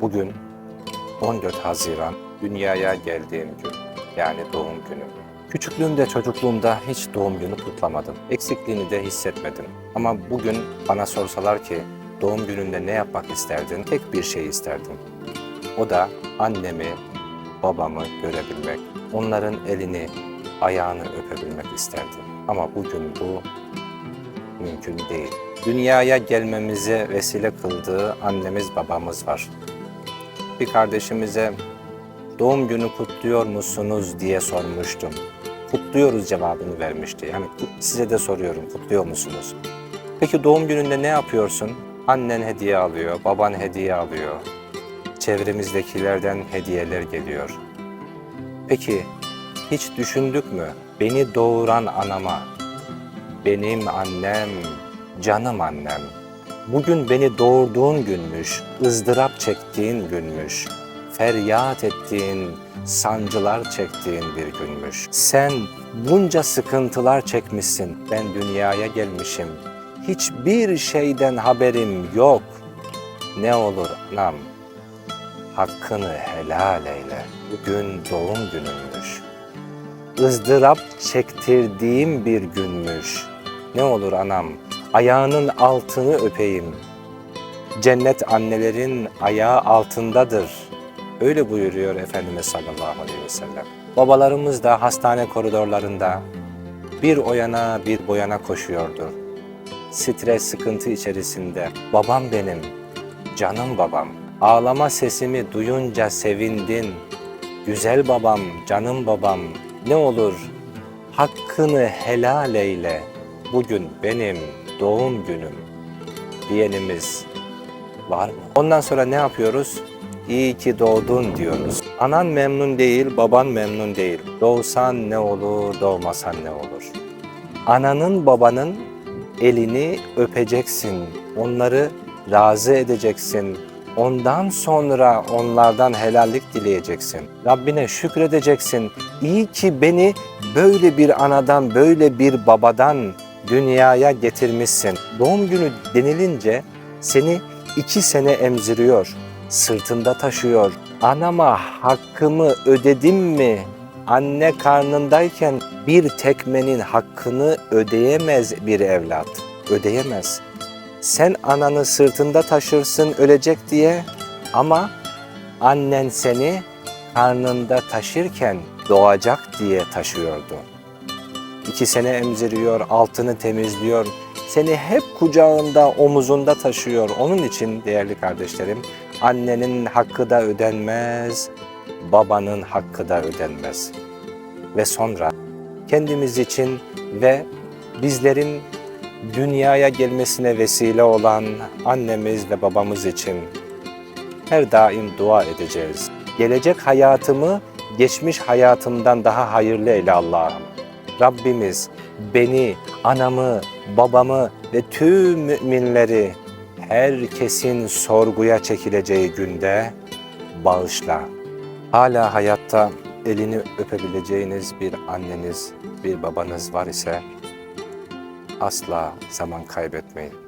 Bugün 14 Haziran dünyaya geldiğim gün. Yani doğum günüm. Küçüklüğümde, çocukluğumda hiç doğum günü kutlamadım. Eksikliğini de hissetmedim. Ama bugün bana sorsalar ki doğum gününde ne yapmak isterdin? Tek bir şey isterdim. O da annemi, babamı görebilmek, onların elini, ayağını öpebilmek isterdim. Ama bugün bu mümkün değil. Dünyaya gelmemize vesile kıldığı annemiz babamız var. Bir kardeşimize doğum günü kutluyor musunuz diye sormuştum. Kutluyoruz cevabını vermişti. Yani size de soruyorum kutluyor musunuz? Peki doğum gününde ne yapıyorsun? Annen hediye alıyor, baban hediye alıyor. Çevremizdekilerden hediyeler geliyor. Peki hiç düşündük mü? Beni doğuran anama, benim annem, canım annem. Bugün beni doğurduğun günmüş, ızdırap çektiğin günmüş, feryat ettiğin, sancılar çektiğin bir günmüş. Sen bunca sıkıntılar çekmişsin, ben dünyaya gelmişim. Hiçbir şeyden haberim yok. Ne olur anam, hakkını helal eyle. Bugün doğum gününmüş ızdırap çektirdiğim bir günmüş. Ne olur anam, ayağının altını öpeyim. Cennet annelerin ayağı altındadır. Öyle buyuruyor Efendimiz sallallahu aleyhi ve sellem. Babalarımız da hastane koridorlarında bir o yana bir bu yana koşuyordu. Stres, sıkıntı içerisinde. Babam benim, canım babam. Ağlama sesimi duyunca sevindin. Güzel babam, canım babam, ne olur hakkını helal eyle. Bugün benim doğum günüm diyenimiz var mı? Ondan sonra ne yapıyoruz? İyi ki doğdun diyoruz. Anan memnun değil, baban memnun değil. Doğsan ne olur, doğmasan ne olur. Ananın babanın elini öpeceksin. Onları razı edeceksin. Ondan sonra onlardan helallik dileyeceksin. Rabbine şükredeceksin. İyi ki beni böyle bir anadan, böyle bir babadan dünyaya getirmişsin. Doğum günü denilince seni iki sene emziriyor, sırtında taşıyor. Anama hakkımı ödedim mi? Anne karnındayken bir tekmenin hakkını ödeyemez bir evlat. Ödeyemez. Sen ananı sırtında taşırsın ölecek diye ama annen seni karnında taşırken doğacak diye taşıyordu. İki sene emziriyor, altını temizliyor, seni hep kucağında, omuzunda taşıyor. Onun için değerli kardeşlerim, annenin hakkı da ödenmez, babanın hakkı da ödenmez. Ve sonra kendimiz için ve bizlerin dünyaya gelmesine vesile olan annemiz ve babamız için her daim dua edeceğiz. Gelecek hayatımı geçmiş hayatımdan daha hayırlı eyle Allah'ım. Rabbimiz beni, anamı, babamı ve tüm müminleri herkesin sorguya çekileceği günde bağışla. Hala hayatta elini öpebileceğiniz bir anneniz, bir babanız var ise asla zaman kaybetmeyin.